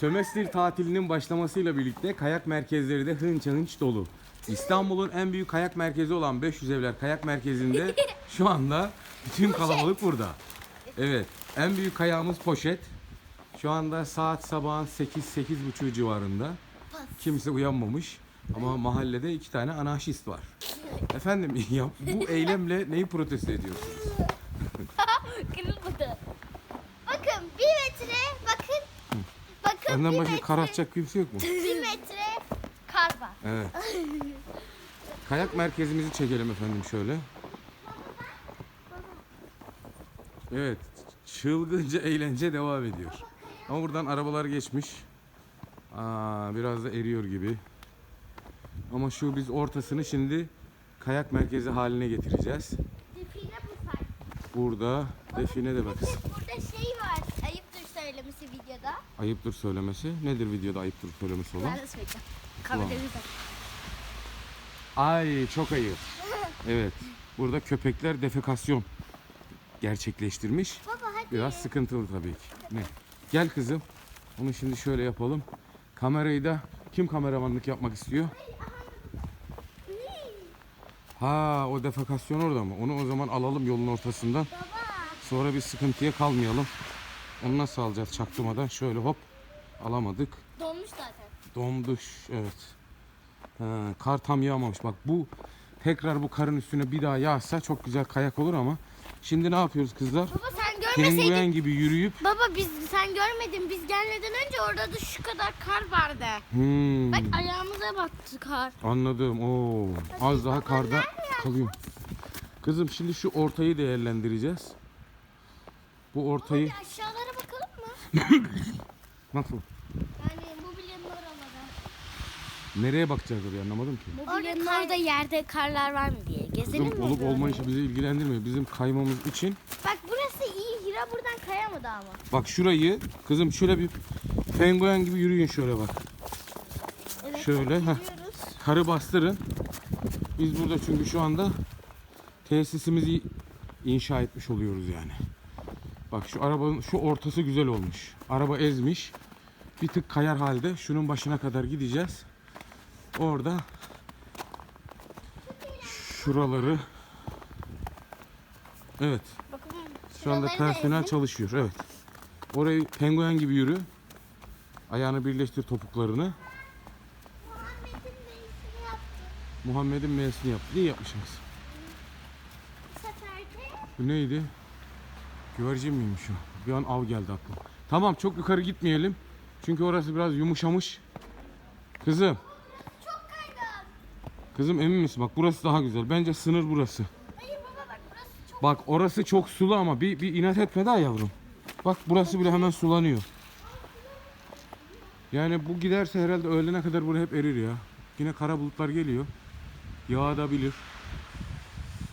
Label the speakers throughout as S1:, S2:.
S1: Sömestr tatilinin başlamasıyla birlikte kayak merkezleri de hınç hınç dolu. İstanbul'un en büyük kayak merkezi olan 500 Evler Kayak Merkezi'nde şu anda bütün kalabalık burada. Evet, en büyük kayağımız poşet. Şu anda saat sabahın 8-8.30 civarında. Kimse uyanmamış ama mahallede iki tane anarşist var. Efendim ya bu eylemle neyi protesto ediyorsunuz?
S2: Kırılmadı. Bakın bir metre bakın. Bir
S1: başka
S2: metre.
S1: kar atacak kimse yok mu?
S2: Bir metre kar var.
S1: Evet. Kayak merkezimizi çekelim efendim şöyle. Evet. Çılgınca eğlence devam ediyor. Ama buradan arabalar geçmiş. Aa, biraz da eriyor gibi. Ama şu biz ortasını şimdi kayak merkezi haline getireceğiz.
S2: Define bu.
S1: Burada define de bak.
S2: Burada şey var. Ayıptır söylemesi videoda.
S1: Ayıptır söylemesi. Nedir videoda ayıptır söylemesi olan?
S2: Ben de söyleyeceğim.
S1: Ay çok ayıp. Evet. Burada köpekler defekasyon gerçekleştirmiş.
S2: Baba hadi.
S1: Biraz sıkıntılı tabii ki. Ne? Gel kızım. Onu şimdi şöyle yapalım. Kamerayı da kim kameramanlık yapmak istiyor? Ha o defekasyon orada mı? Onu o zaman alalım yolun ortasından.
S2: Baba.
S1: Sonra bir sıkıntıya kalmayalım. Onu nasıl alacağız çaktırmadan? Şöyle hop alamadık.
S2: Donmuş zaten.
S1: Donduş evet. Ha, kar tam yağmamış. Bak bu tekrar bu karın üstüne bir daha yağsa çok güzel kayak olur ama şimdi ne yapıyoruz kızlar?
S2: Baba sen görmeseydin.
S1: Penguen gibi yürüyüp
S2: Baba biz sen görmedin. Biz gelmeden önce orada da şu kadar kar vardı.
S1: hmm,
S2: Bak ayağımıza battı kar.
S1: anladım. Oo, az daha karda kalıyorum. Kızım şimdi şu ortayı değerlendireceğiz. Bu ortayı
S2: Bir aşağılara?
S1: nasıl?
S2: Yani mobilyanın oralara.
S1: Nereye bakacağız oraya anlamadım ki.
S2: Mobilyanın orada yerde karlar var mı diye. Gezelim
S1: Kızım
S2: mi?
S1: olup olmayışı bizi ilgilendirmiyor. Bizim kaymamız için
S2: Bak burası iyi. Hira buradan kayamadı ama.
S1: bak şurayı kızım şöyle bir penguen gibi yürüyün şöyle bak.
S2: Evet.
S1: Şöyle, heh.
S2: Gidiyoruz.
S1: Karı bastırın. Biz burada çünkü şu anda tesisimizi inşa etmiş oluyoruz yani. Bak şu arabanın şu ortası güzel olmuş. Araba ezmiş. Bir tık kayar halde. Şunun başına kadar gideceğiz. Orada şuraları Evet.
S2: Bakın
S1: Şu anda personel çalışıyor. Evet. Orayı penguen gibi yürü. Ayağını birleştir topuklarını.
S2: Muhammed'in meyisini yaptı
S1: Muhammed'in M'sini yap. İyi yapmışsınız.
S2: Bu
S1: neydi? Güvercin miymiş o? Bir an av geldi aklıma. Tamam çok yukarı gitmeyelim. Çünkü orası biraz yumuşamış. Kızım.
S2: Çok kaygan.
S1: Kızım emin misin? Bak burası daha güzel. Bence sınır burası.
S2: Hayır baba bak burası çok.
S1: Bak orası çok sulu ama bir, bir inat etme daha yavrum. Bak burası bile hemen sulanıyor. Yani bu giderse herhalde öğlene kadar burası hep erir ya. Yine kara bulutlar geliyor. Yağabilir.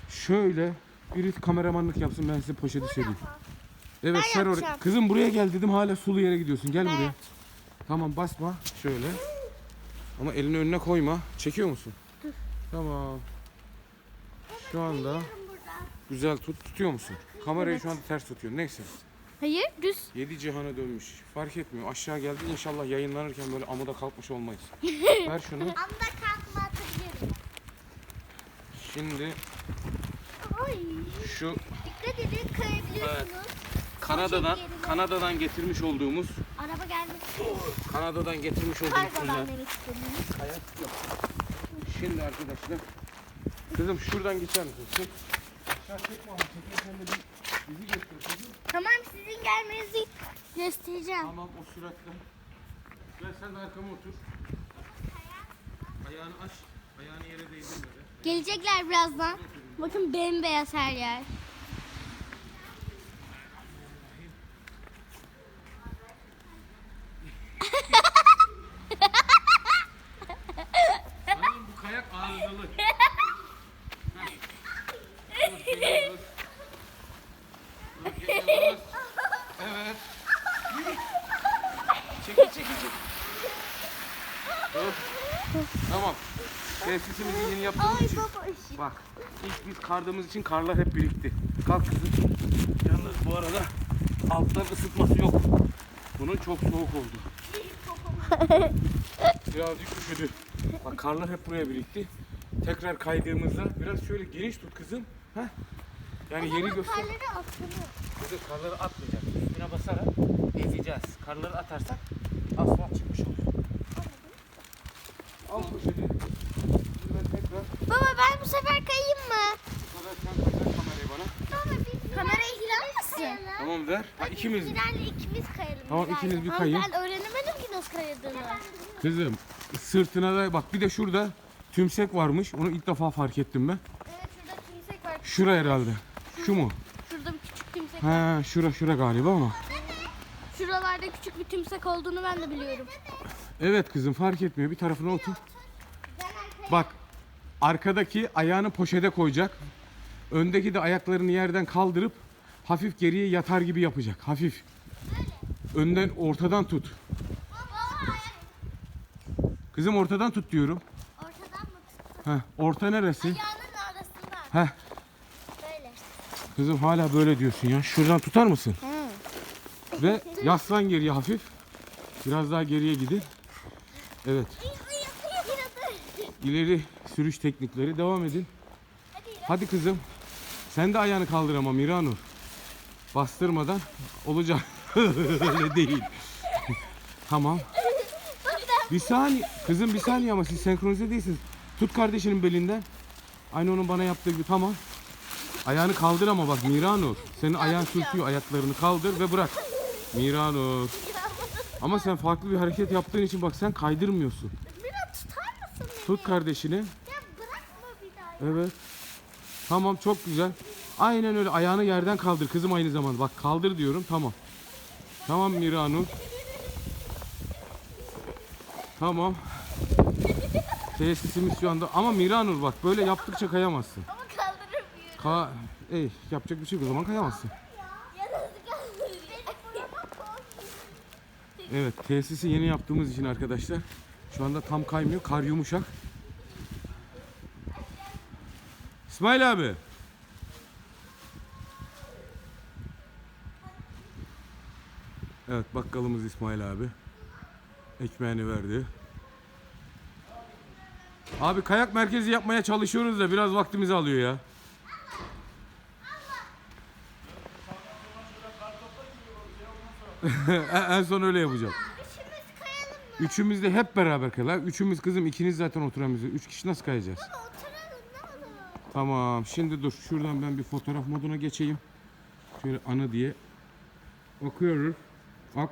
S1: Şöyle biri kameramanlık yapsın ben size poşeti sereyim. Evet
S2: Ben
S1: ser oraya.
S2: yapacağım.
S1: Kızım buraya gel dedim hala sulu yere gidiyorsun. Gel buraya. Tamam basma şöyle. Ama elini önüne koyma. Çekiyor musun? Tamam. Şu anda güzel tut. Tutuyor musun? Kamerayı şu anda ters tutuyor. Neyse.
S2: Hayır düz.
S1: Yedi cihana dönmüş. Fark etmiyor. Aşağı geldi inşallah yayınlanırken böyle amuda kalkmış olmayız. Ver şunu.
S2: Anda kalkma atabilirim.
S1: Şimdi
S2: Ay.
S1: şu
S2: Dikkat edin kayabiliyorsunuz.
S1: Kanada'dan
S2: yerine.
S1: Kanada'dan getirmiş olduğumuz
S2: Araba geldi.
S1: Kanada'dan getirmiş olduğumuz
S2: Kargodan
S1: özel
S2: demek istedim.
S1: kayak yok. Şimdi arkadaşlar kızım şuradan geçer misin? Çek. Aşağı çekme ama çekerken de bir bizi göster kızım.
S2: Tamam sizin gelmenizi göstereceğim.
S1: Tamam o süratle. Gel sen de arkama otur. Ayağını aç. Ayağını yere değdirme de.
S2: Gelecekler birazdan. Bakın bembeyaz her yer.
S1: Hanım bu kayak arızalı. Heh. Dur, geliyoruz. Dur, geliyoruz. Evet. Çekil çekil çekil. Dur. Tamam. Tesisimizi yeni yaptığımız
S2: Ay
S1: için.
S2: baba ışık.
S1: Bak ilk biz kardığımız için karlar hep birikti. Kalk kızım. Yalnız bu arada alttan ısıtması yok. Bunun çok soğuk oldu. Birazcık üşüdü. Bak karlar hep buraya birikti. Tekrar kaydığımızda biraz şöyle geniş tut kızım. Heh. Yani yeri göster.
S2: Karları atılır.
S3: Kızı karları atmayacak. Üstüne basarak ezeceğiz. Karları atarsak asfalt çıkmış olur.
S1: Al poşeti.
S2: Baba ben bu sefer kayayım mı?
S1: bu kadar sen koysan kamerayı bana.
S2: Kamerayı hilalmasın.
S1: Tamam ver. Ha ikimiz.
S2: Hilal'le ikimiz kayalım.
S1: Tamam,
S2: Hilal'le.
S1: ikiniz bir
S2: Ama
S1: kayın.
S2: Ben öğrenemedim ki nasıl kayıldığını.
S1: Kızım sırtına da bak bir de şurada tümsek varmış. Onu ilk defa fark ettim ben.
S2: Evet şurada tümsek var.
S1: Şura herhalde. Şu mu?
S2: Şurada bir küçük tümsek var.
S1: He şura şura galiba ama.
S2: Şuralarda küçük bir tümsek olduğunu ben de biliyorum.
S1: Evet kızım fark etmiyor. Bir tarafına otur. Bak arkadaki ayağını poşete koyacak. Öndeki de ayaklarını yerden kaldırıp hafif geriye yatar gibi yapacak. Hafif. Önden ortadan tut. Kızım ortadan tut diyorum.
S2: Ortadan mı tuttu?
S1: Heh, orta neresi?
S2: Ayağının arasında.
S1: Heh,
S2: Böyle.
S1: kızım hala böyle diyorsun ya. Şuradan tutar mısın? Ve yaslan geriye hafif. Biraz daha geriye gidin. Evet. İleri sürüş teknikleri devam edin. Hadi kızım. Sen de ayağını kaldır ama Miranur. Bastırmadan olacak. Öyle değil. tamam. Bir saniye. Kızım bir saniye ama siz senkronize değilsiniz. Tut kardeşinin belinden. Aynı onun bana yaptığı gibi tamam. Ayağını kaldır ama bak Miranur. Senin ayağın sürtüyor. Ayaklarını kaldır ve bırak. Miranur. Ama sen farklı bir hareket yaptığın için bak sen kaydırmıyorsun.
S2: Biraz tutar mısın beni?
S1: Tut kardeşini.
S2: Ya bırakma bir daha.
S1: Evet. Tamam çok güzel. Aynen öyle ayağını yerden kaldır kızım aynı zamanda. Bak kaldır diyorum tamam. Tamam Miranur. Tamam. Tesisimiz şu anda ama Miranur bak böyle yaptıkça kayamazsın.
S2: Ama kaldıramıyorum.
S1: Ka Ey, yapacak bir şey yok o zaman kayamazsın. Evet tesisi yeni yaptığımız için arkadaşlar şu anda tam kaymıyor kar yumuşak. İsmail abi. Evet bakkalımız İsmail abi. Ekmeğini verdi. Abi kayak merkezi yapmaya çalışıyoruz da biraz vaktimizi alıyor ya. en son öyle yapacağım.
S2: Üçümüz kayalım mı?
S1: Üçümüz de hep beraber kayalım. Üçümüz kızım ikiniz zaten oturamıyorsunuz. Üç kişi nasıl kayacağız? Tamam şimdi dur şuradan ben bir fotoğraf moduna geçeyim. Şöyle anı diye. Okuyoruz. Ak.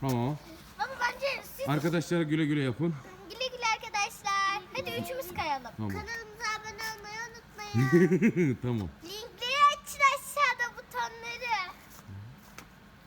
S1: Tamam.
S2: Baba bence siz
S1: Arkadaşlara güle güle yapın.
S2: güle güle arkadaşlar. Hadi üçümüz kayalım.
S1: Tamam.
S2: Kanalımıza abone olmayı unutmayın.
S1: tamam.